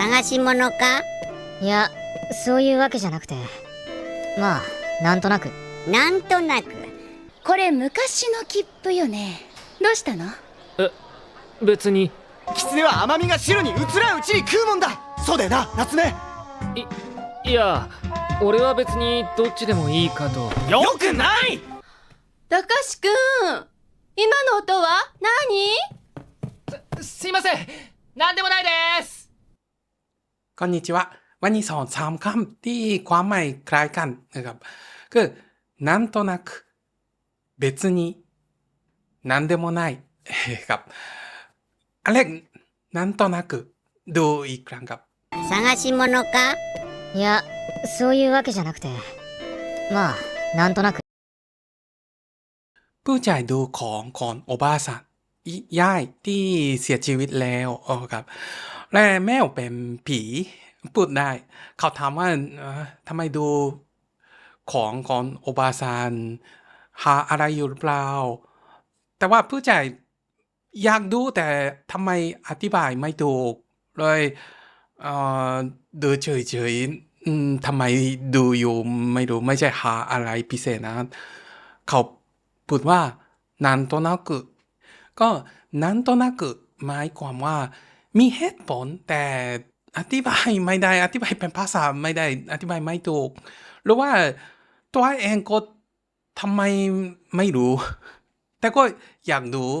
探し物か？いやそういうわけじゃなくて。まあなんとなく。なんとなく。これ昔の切符よね。どうしたの？別に。狐は甘みが汁に移らんうちに食うもんだ。そうだよな夏目。いや俺は別にどっちでもいいかと。よくない！高志くん今の音は何？すいません。何でもないですこんにちはวันนี้สอนสามคำที่ความหมายคล้ายกันนะครับคือなんとなく別になんでもないครับอันแรกなんとなくดูอีกครั้งครับ 探し物かいやそういうわけじゃなくてまあなんとなく ผู้ชายดูของของโอบาสัน ย่ายที่เสียชีวิตแล้วอ๋ครับ และแมวเป็นผีพูดได้ เขาถามว่าทำไมดูของของโอบาซานหาอะไรอยู่หรือเปล่า แต่ว่าผู้ใจอยากดูแต่ทำไมอธิบายไม่ถูกเลยเดูเฉยๆทำไมดูอยู่ไม่รู้ไม่ใช่หาอะไรพิเศษนะ เขาพูดว่านานตัวนัก なんとなくหมายความว่า มีเหตุผลแต่อธิบายไม่ได้ อธิบายเป็นภาษาไม่ได้ อธิบายไม่ถูก หรือว่าตัวเองก็ทำไมไม่รู้ แต่ก็อยากรู้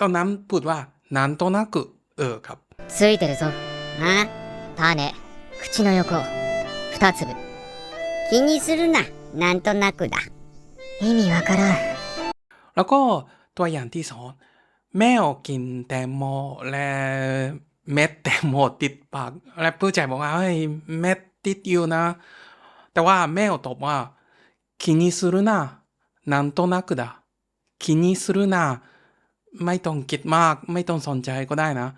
ตอนนั้นพูดว่าなんとなくเออครับ ついてるぞあ種口の横二粒気にするななんとなくだ意味わからん แล้วก็ตัวอย่างที่สอง แมวกินแตงโมและเม็ดแตงโมติดปากและผู้ชายบอกว่าเฮ้ยเม็ดติดอยู่นะ แต่ว่าแมวตอบว่า気にするななんとなくだ気にするなไม่ต้องคิดมาก ไม่ต้องสนใจก็ได้นะ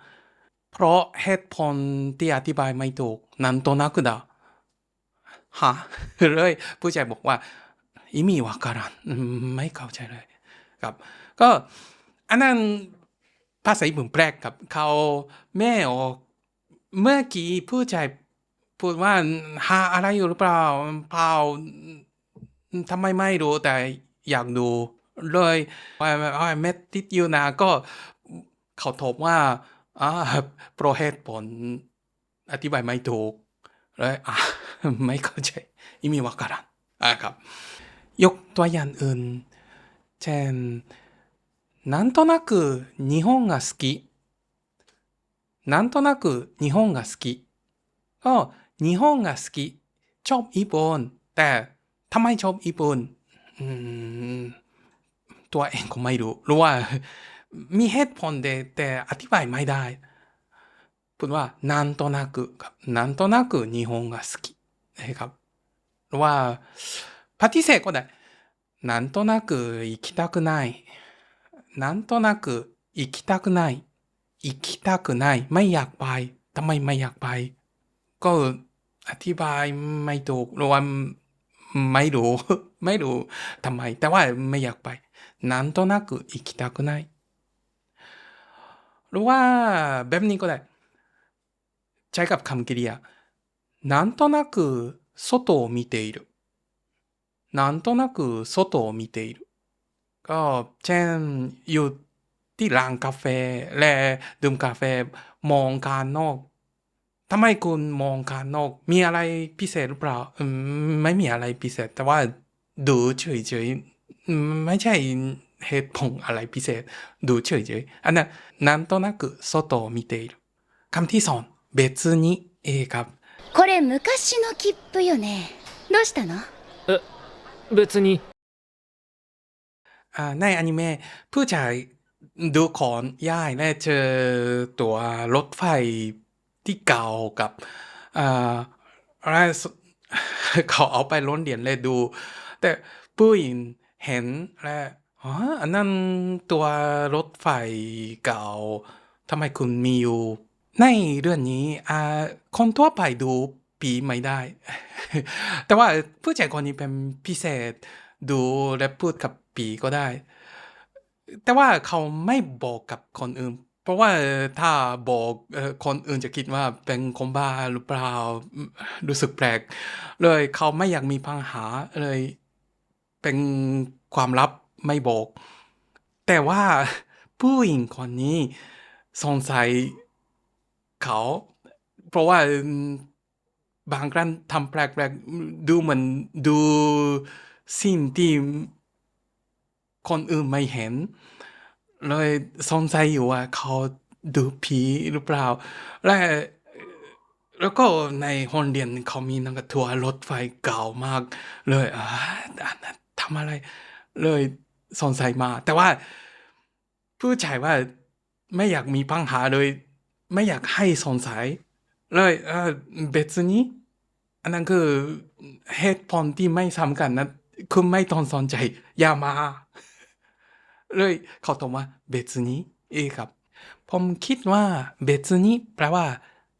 เพราะเหตุผลที่อธิบายไม่ถูกなんとなくだฮะ เลยผู้ชายบอกว่า意味わからんอืมไม่เข้าใจเลย ครับ ก็ อันนั้นภาษาญี่ปุ่นแปลกครับ เขาแม่ออกเมื่อกี้ผู้ชายพูดว่าหาอะไรอยู่หรือเปล่าเปล่าทำไมไม่รู้แต่อยากดูเลยว่าว่าเม็ดติดอยู่นะก็เขาตอบว่าอ่าเพราะเหตุผลอธิบายไม่ถูกเลยอ่ะ ไม่เข้าใจ意味わからんอ่ะครับ ยกตัวอย่างอื่น เช่น なんとなく日本が好きなんとなく日本が好きก็日本が好きชอบญี่ปุ่นแต่ทำไมชอบญี่ปุ่นอืมตัวเองก็ไม่รู้หรือว่า มีเหตุผลでแต่อธิบายไม่ได้พูดว่าなんとなくครับなんとなく日本が好きนะครับหรือว่าปฏิเสธก็ได้なんとなく行きたくない。 なんとなく行きたくない。行きたくない ไม่อยากไปทำไมไม่อยากไป ก็อธิบายไม่ถูกหรือว่าไม่รู้ ไม่รู้ทำไม แต่ว่าไม่อยากไปなんとなく行きたくないหรือว่าแบบนี้ก็ได้ ใช้กับคำกริยาなんとなく外を見ているなんとなく外を見ている ก็เช่นอยู่ที่ร้านกาแฟและดื่มกาแฟมองการนอกทำไมคุณมองการนอก มีอะไรพิเศษหรือเปล่าอืมไม่มีอะไรพิเศษ แต่ว่าดูเฉยๆอืมไม่ใช่เหตุผลอะไรพิเศษ ดูเฉยๆอันนั้นなんとなく外を見ているคำที่สอง別にเอครับ これ昔の切符よねどうしたの別に อ่า ในอนิเมะผู้ชายดูของย่ายและเจอตัวรถไฟที่เก่ากับอ่าอะไรสเขาเอาไปล้นเหรียญเลยดู แต่ผู้หญิงเห็นและอ๋ออันนั้นตัวรถไฟเก่าทำไมคุณมีอยู่ ในเรื่องนี้อ่าคนทั่วไปดูปีไม่ได้ แต่ว่าผู้ชายคนนี้เป็นพิเศษดูและพูดกับ ปีก็ได้ แต่ว่าเขาไม่บอกกับคนอื่น เพราะว่าถ้าบอกคนอื่นจะคิดว่าเป็นคนบ้าหรือเปล่ารู้สึกแปลก เลยเขาไม่อยากมีปัญหาเลย เป็นความลับไม่บอก แต่ว่าผู้หญิงคนนี้สงสัยเขา เพราะว่าบางครั้งทำแปลกๆดูเหมือนดูสิ่งที่ คนอื่นไม่เห็น เลยสงสัยอยู่ว่าเขาดูผีหรือเปล่า และแล้วก็ในห้องเรียนเขามีนักทัวร์รถไฟเก่ามาก เลยอ่าอันนั้นทำอะไร เลยสงสัยมา แต่ว่าผู้ชายว่าไม่อยากมีปัญหาเลย ไม่อยากให้สงสัย เลยเออ別にอันนั้นคือเหตุผลที่ไม่สำคัญนะคือไม่ต้องสนใจ อย่ามา เลยเขาตอบว่าเบสนี้เอครับ ผมคิดว่าเบสนี้แปลว่า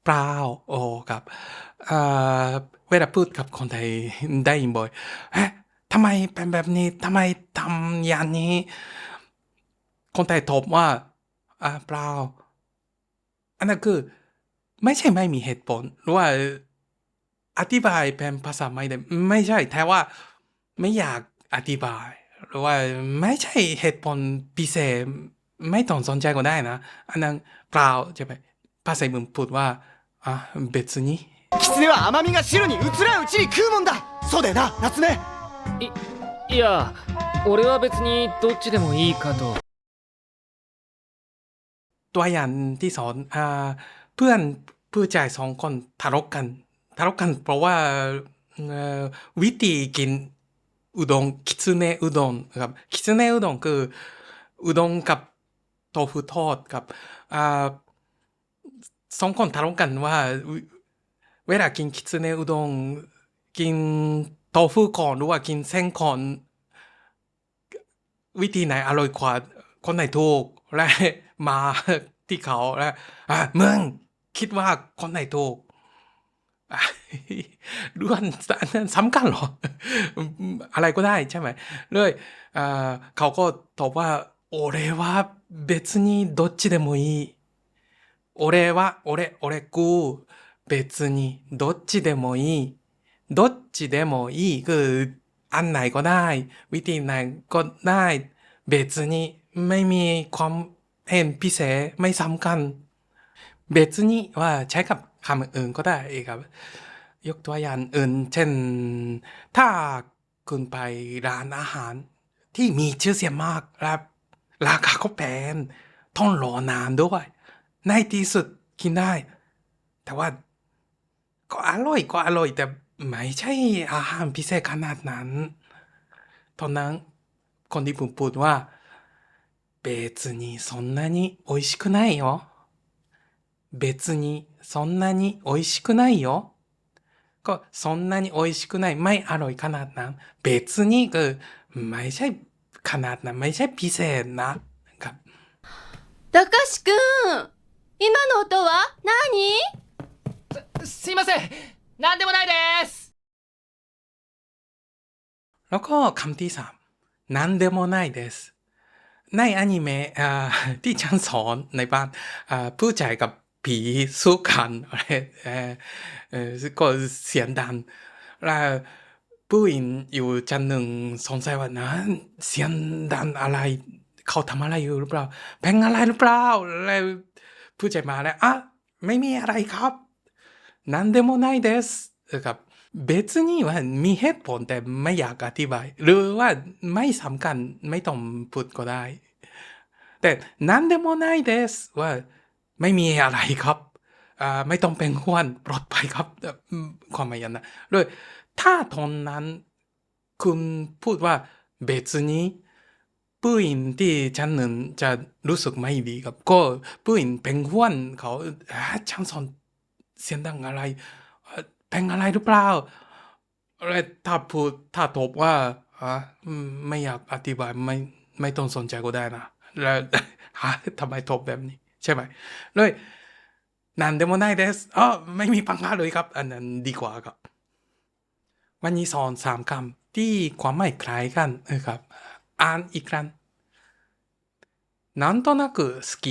เปล่าโอ้ครับเวลาพูดกับคนไทยได้ยินบ่อยเฮะทำไมเป็นแบบนี้ทำไมทำอย่างนี้ คนไทยทบว่าอ่าเปล่าอันนั้นคือไม่ใช่ไม่มีเหตุผลหรือว่าอธิบายเป็นภาษาไม่ได้ไม่ใช่แต่ว่าไม่อยากอธิบาย หรือว่าไม่ใช่เหตุผลพิเศษไม่ต้องสนใจก็ได้นะ อันนั้นเปล่าใช่ไหมภาษาญี่ปุ่นพูดว่าอ่ะ別に狐は甘みが汁に移らんうちに食うもんだそうだよな夏目いや俺は別にどっちでもいいかと ตัวอย่างที่สอนอ่าเพื่อนผู้ชายสองคนทะเลาะกันทะเลาะกันเพราะว่าเอ่อวิธีกิน อุดงคิทเนอุดงครับคิทเนอุดงคืออุดงกับโทฟุทอดครับอ่าสองคนทะเลาะกันว่าเวลากินคิทเนอุดงกินโทฟุก่อนหรือว่ากินเส้นก่อนวิธีไหนอร่อยกว่าคนไหนถูกและมาที่เขาและอะมึงคิดว่าคนไหนถูก อ่ะเรื่องสำคัญเหรอ อะไรก็ได้ใช่ไหมเลยอ่าเขาก็ตอบว่า俺は別にどっちでもいい俺は俺俺กู別にどっちでもいいどっちでもいいคืออันไหนก็ได้ วิธีไหนก็ได้別にไม่มีความเห็นพิเศษไม่สำคัญ別にว่าใช้กับ คำอื่นก็ได้ครับ ยกตัวอย่างอื่น เช่น ถ้าคุณไปร้านอาหารที่มีชื่อเสียงมากและราคาก็แพงต้องรอนานด้วย ในที่สุดกินได้ แต่ว่า ก็อร่อยก็อร่อยแต่ไม่ใช่อาหารพิเศษขนาดนั้นตอนนั้นคนที่ผมพูดว่า別にそんなに美味しくないよ 別にそんなに美味しくないよก็そんなに美味しくないไม่อร่อยขนาดนั้น別にคือไม่ใช่ขนาดนั้นไม่ใช่พิเศษนะครับ たかしくん今の音は何すいません何でもないです แล้วก็คำที่สามนั้นเดโมไนเดสในอนิเมะอ่าที่ฉันสอนในบ้านอ่าผู้ชายกับ ผีสู้กันอะไรเออเออก็เสียงดังแล้วผู้หญิงอยู่ชั้นหนึ่งสงสัยว่านั้นเสียงดังอะไร เขาทำอะไรอยู่หรือเปล่าแพงอะไรหรือเปล่าแล้วผู้ชายมาแล้วอ่ะไม่มีอะไรครับ なんでもないですครับ別にはมีเหตุผลแต่ไม่อยากอธิบาย หรือว่าไม่สำคัญไม่ต้องพูดก็ได้ แต่なんでもないですว่า ไม่มีอะไรครับอ่าไม่ต้องเป็นห่วงปลอดภัยครับความหมายย่างนั้นด้วยถ้าตอนนั้นคุณพูดว่า別にผู้หญิงที่ชั้นหนึ่งจะรู้สึกไม่ดีครับ ก็ผู้หญิงเป็นห่วงเขาอ่าช่างสอนเสียงดังอะไรเอ่อแพงอะไรหรือเปล่าอะไรถ้าพูดถ้าตอบว่าอะอืมไม่อยากอธิบายไม่ไม่ต้องสนใจก็ได้นะแล้วทำไมตอบแบบนี้ ช่ไหมเลยนันเดโมไนเดสอ๋อไม่มีปัญหาเลยครับ อันนั้นดีกว่าครับ วันนี้สอนสามคำที่ความหมายคล้ายกันนะครับ อ่านอีกครั้งなんとなく好き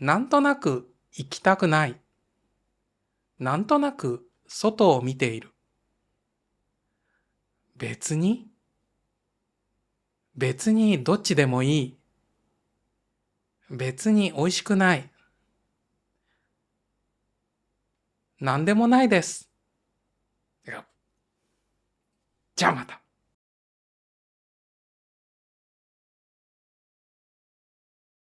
なんとなく行きたくない。なんとなく外を見ている。別に別にどっちでもいい。 別に美味しくない。何でもないです。じゃあまた。